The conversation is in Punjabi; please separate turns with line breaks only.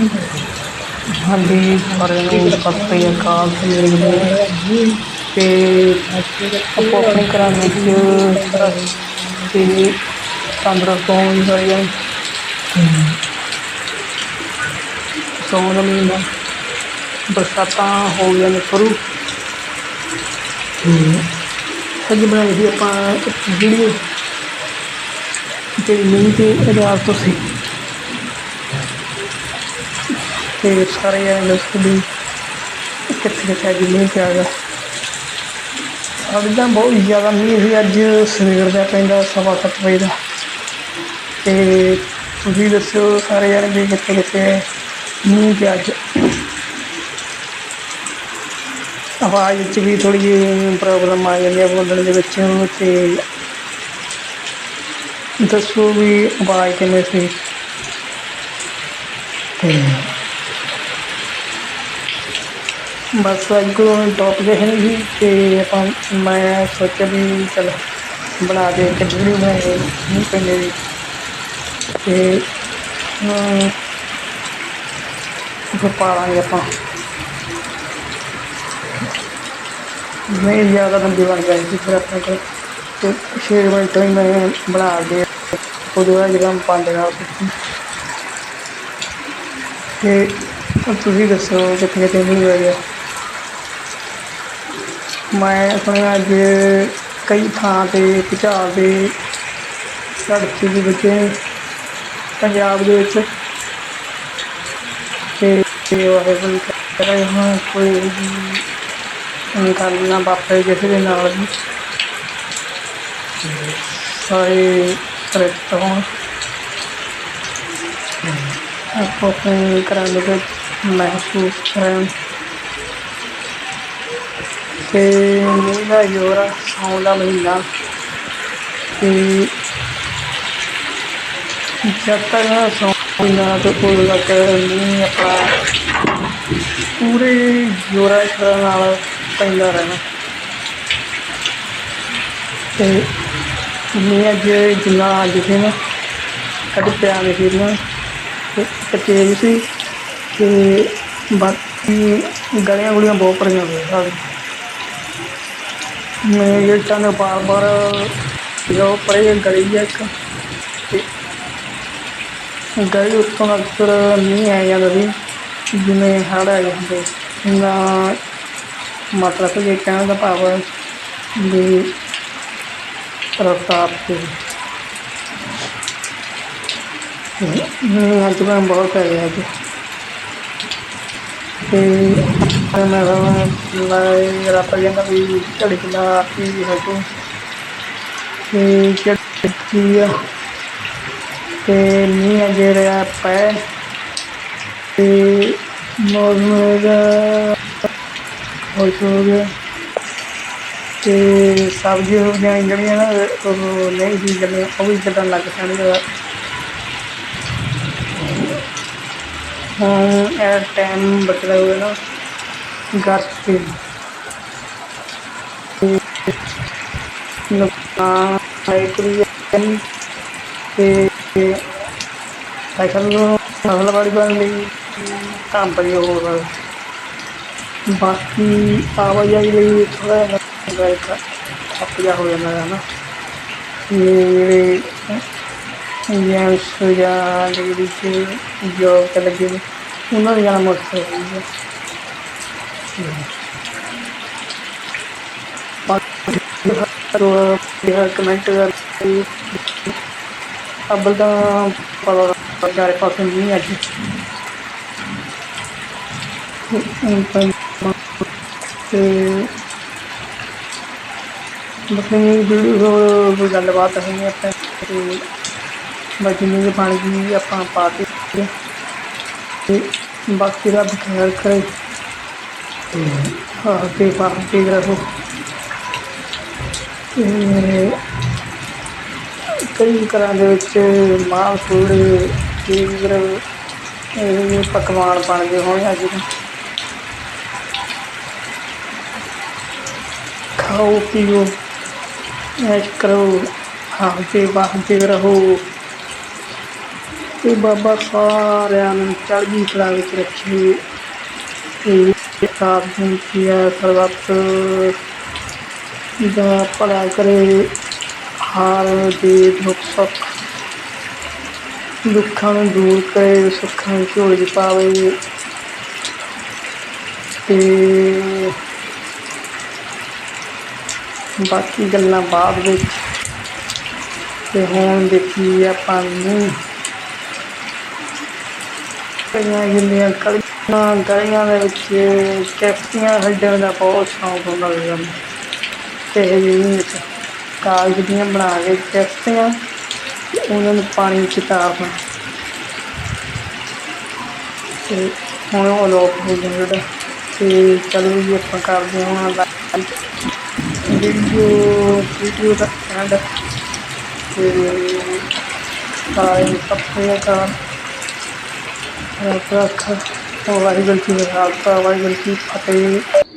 ਹਾਂਜੀ ਸਾਰਿਆਂ ਨੂੰ ਸਤਿ ਸ੍ਰੀ ਅਕਾਲ ਤੇ ਮੇਰੇ ਵੀਰੋ ਤੇ ਆਪੋ ਆਪਣੇ ਘਰਾਂ ਵਿੱਚ ਤੇ ਤੰਦਰੁਸਤ ਹੋਣ ਸੌਣ ਦਾ ਮਹੀਨਾ ਬਰਸਾਤਾਂ ਹੋ ਗਈਆਂ ਨੇ ਸ਼ੁਰੂ। ਅੱਜ ਬਣਾਈ ਸੀ ਆਪਾਂ ਵੀਡੀਓ ਜਿਹੜੀ ਮੀਂਹ ਤੇ ਆਧਾਰ ਤੋਂ ਸੀ ਤੇ ਸਾਰੇ ਜਣੇ ਦੱਸੋ ਵੀ ਕਿੱਥੇ ਕਿੱਥੇ ਅੱਜ ਮੀਂਹ ਪਿਆ ਗਾ ਅੱਜ ਤਾਂ ਬਹੁਤ ਜ਼ਿਆਦਾ ਮੀਂਹ ਸੀ। ਅੱਜ ਸਵੇਰ ਦਾ ਪੈਂਦਾ ਸਵਾ ਸੱਤ ਵਜੇ ਦਾ। ਤੇ ਤੁਸੀਂ ਦੱਸੋ ਸਾਰੇ ਜਣੇ ਵੀ ਕਿੱਥੇ ਕਿੱਥੇ ਮੀਂਹ ਪਿਆ ਅੱਜ। ਆਵਾਜ਼ ਵਿੱਚ ਵੀ ਥੋੜੀ ਜਿਹੀ ਪ੍ਰੋਬਲਮ ਆ ਜਾਂਦੀ ਹੈ ਬੋਲਣ ਦੇ ਵਿੱਚ। ਤੇ ਦੱਸੋ ਵੀ ਆਵਾਜ਼ ਕਿਵੇਂ ਸੀ? ਤੇ ਬਸ ਅੱਜ ਕੋਲ ਟੌਪਿਕ ਹੈ ਨਹੀਂ ਸੀ ਅਤੇ ਆਪਾਂ ਮੈਂ ਸੋਚਿਆ ਵੀ ਚਲ ਬਣਾ ਦੇ ਇੱਕ ਵੀਡੀਓ ਬਣਾਏ ਨਹੀਂ ਪੈਂਦੇ ਦੀ। ਤੇ ਫਿਰ ਪਾ ਲਾਂਗੇ ਆਪਾਂ। ਨਹੀਂ ਜ਼ਿਆਦਾ ਲੰਬੀ ਬਣ ਜਾਣੀ ਸੀ ਫਿਰ ਆਪਣੇ ਕੋਲ। ਤੇ ਛੇ ਮਿੰਟ ਹੀ ਮੈਂ ਬਣਾ ਕੇ ਉਹਦੇ ਬਾਅਦ ਜਿਹੜਾ ਮੈਂ ਨਾਲ ਤੇ ਤੁਸੀਂ ਦੱਸੋ ਕਿੱਥੇ ਕਿੱਥੇ ਨਹੀਂ ਹੋਇਆ ਮੈਂ ਸੁਣਿਆ ਅੱਜ ਕਈ ਥਾਂ ਤੇ ਭੁਚਾਲ ਦੇ ਝੜਕੇ ਦੇ ਵਿੱਚ ਪੰਜਾਬ ਦੇ ਵਿੱਚ ਤੇ ਤੇ ਵਾਹਿਗੁਰੂ ਕਹਿ ਰਹੇ ਹਾਂ ਕੋਈ ਵੀ ਗੱਲ ਨਾ ਵਾਪਰੇ ਕਿਸੇ ਦੇ ਨਾਲ ਵੀ। ਸਾਰੇ ਸੁਰੱਖਿਅਤ ਹੋਣ। ਆਪੋ ਆਪਣੇ ਘਰਾਂ ਦੇ ਵਿੱਚ ਮਹਿਸੂਸ ਕਰਨ। ਤੇ ਮੀਂਹ ਦਾ ਜ਼ੋਰ ਆ, ਸਾਉਣ ਦਾ ਮਹੀਨਾ। ਤੇ ਜਦ ਤੱਕ ਸਾਉਣ ਮਹੀਨਾ ਤੇ ਕੋਈ ਤੱਕ ਮੀਂਹ ਆਪਣਾ ਪੂਰੇ ਜ਼ੋਰਾਂ ਸ਼ੋਰਾਂ ਨਾਲ ਪੈਂਦਾ ਰਹਿਣਾ। ਤੇ ਮੀਂਹ ਅੱਜ ਜਿੰਨਾ ਅੱਜ ਸੀ ਨਾ ਪਿਆ ਨਹੀਂ ਸੀ ਨਾ ਤੇ ਸੀ ਤੇ ਬਾਕੀ ਗਲੀਆਂ ਗੁਲੀਆਂ ਬਹੁਤ ਭਰੀਆਂ ਹੋਈਆਂ ਸਾਡੇ ਇੱਟਾਂ ਦੇ ਬਾਰ ਬਾਰ ਜੋ ਪਰੇ ਗਲੀ ਹੈ ਇੱਕ ਤੇ ਗਲੀ ਉੱਤੋਂ ਅਕਸਰ ਮੀਂਹ ਆ ਜਾਂਦਾ ਸੀ, ਜਿਵੇਂ ਹੜ੍ਹ ਆਏ ਹੁੰਦੇ ਨਾ ਮਤਲਬ ਕਿ ਕਹਿਣ ਦਾ ਭਾਵ ਹੈ ਵੀ ਰਫਤਾਰ ਤੇ ਅੱਜ ਮੈਂ ਬਹੁਤ ਪੈ ਗਿਆ ਅੱਜ। ਤੇ ਮੈਂ ਮੈਂ ਰੱਬ ਕਹਿੰਦਾ ਵੀ ਝੜੀ ਕਿਲਾ ਕੀ ਹੈ ਤੂੰ। ਤੇ ਝੜੀ ਆ? ਤੇ ਮੀਂਹ ਅਜੇ ਪੈ। ਤੇ ਮੌਸਮ ਦਾ ਹੋ ਗਿਆ। ਤੇ ਸਬਜ਼ੀ ਸਬਜ਼ੀਆਂ ਜਿਹੜੀਆਂ ਨਾ, ਉਹ ਨਹੀਂ ਸੀ ਚੱਲੀਆਂ ਉਹ ਵੀ ਚੱਲਣ ਲੱਗ ਪੈਣਗੀਆਂ ਹੁਣ ਇਹ ਟਾਈਮ ਬਚਦਾ ਹੋਇਆ ਨਾ। ਗਰਤੇ ਨੁਕਸਾਨ ਹੈ ਕੁੜੀ ਤੇ ਸਾਈਕਲ ਨੂੰ ਫਸਲ ਵਾੜੀ ਬਣ ਲਈ ਕੰਮ ਪਈ ਹੋਰ ਬਾਕੀ ਆਵਾਜਾਈ ਲਈ ਥੋੜਾ ਜਿਹਾ ਇੱਕ ਠੱਪ ਜਿਹਾ ਹੋ ਜਾਂਦਾ ਹੈ ਨਾ ਇਹ ਜਿਹੜੇ ਜੈਂਟਸ ਜਾਂ ਲੇਡੀਜ਼ ਜੋਬ ਤੇ ਲੱਗੇ ਕਮੈਂਟ ਕਰ ਅੱਬਲ ਤਾਂ ਪਤਾ ਚਾਰੇ ਪਾਸੇ ਨਹੀਂ ਅੱਜ ਤੇ ਬਸਣੀ ਵੀਡੀਓ ਕੋਈ ਗੱਲਬਾਤ ਹੈ ਆਪਾਂ ਤੇ ਬਾਕੀ ਨਹੀਂ ਪਾਣੀ ਦੀ ਆਪਾਂ ਪਾ ਕੇ ਤੇ ਬਾਕੀ ਰੱਬ ਖੈਰ ਕਰੇ। ਤੇ ਹਾਂ ਤੇ ਬਾਹਰ ਤੇ ਰਹੋ ਕਈ ਘਰਾਂ ਦੇ ਵਿੱਚ ਮਾਂ ਫੂੜੇ ਕੀਰ ਇਹ ਪਕਵਾਨ ਬਣਦੇ ਹੋਣੇ ਅੱਜ ਕੱਲ੍ਹ ਖਾਓ, ਪੀਓ, ਐਸ਼ ਕਰੋ, ਹਾਂ, ਤੇ ਤੇ ਰਹੋ ਤੇ ਬਾਬਾ ਸਾਰਿਆਂ ਨੂੰ ਚੜ੍ਹਦੀ ਕਲਾ ਵਿੱਚ ਰੱਖੇ। ਤੇ ਸਾਥ ਬੇਨਤੀ ਹੈ ਸਰਬੱਤ ਦਾ ਭਲਾ ਕਰੇ, ਹਾਰ ਦੇ ਦੁੱਖ ਸੁੱਖ, ਦੁੱਖਾਂ ਨੂੰ ਦੂਰ ਕਰੇ, ਸੁੱਖਾਂ ਦੀ ਝੋਲੀ ਪਾਵੇ ਤੇ ਬਾਕੀ ਗੱਲਾਂ ਬਾਅਦ ਵਿੱਚ ਤੇ ਹੁਣ ਦੇਖੀ ਆਪਾਂ ਨੂੰ। ਕਈਆਂ ਜਿੰਨੀਆਂ ਕਲੀਆਂ ਗਲੀਆਂ ਦੇ ਵਿੱਚ ਕੈਫਟੀਆਂ ਖੇਡਣ ਦਾ ਬਹੁਤ ਸ਼ੌਂਕ ਹੁੰਦਾ ਸੀ ਤੇ ਇਹ ਵਿੱਚ ਕਾਗਜ਼ ਦੀਆਂ ਬਣਾ ਕੇ ਕੈਫਟੀਆਂ ਉਹਨਾਂ ਨੂੰ ਪਾਣੀ ਵਿੱਚ ਤਾਰਨਾ ਤੇ ਹੁਣ ਉਹ ਲੋਕ ਹੋ ਗਿਆ ਜਿਹੜਾ। ਅਤੇ ਚਲੋ ਜੀ ਆਪਾਂ ਕਰਦੇ ਹਾਂ ਵੀਡੀਓ ਵੀਡੀਓ ਦਾ ਐਂਡ ਤੇ ਸਾਰੇ ਸੱਪੇ ਦਾ ਰੱਖ। ਵਾਹਿਗੁਰੂ ਜੀ ਦਾ ਖਾਲਸਾ ਵਾਹਿਗੁਰੂ ਜੀ ਕੀ ਫਤਿਹ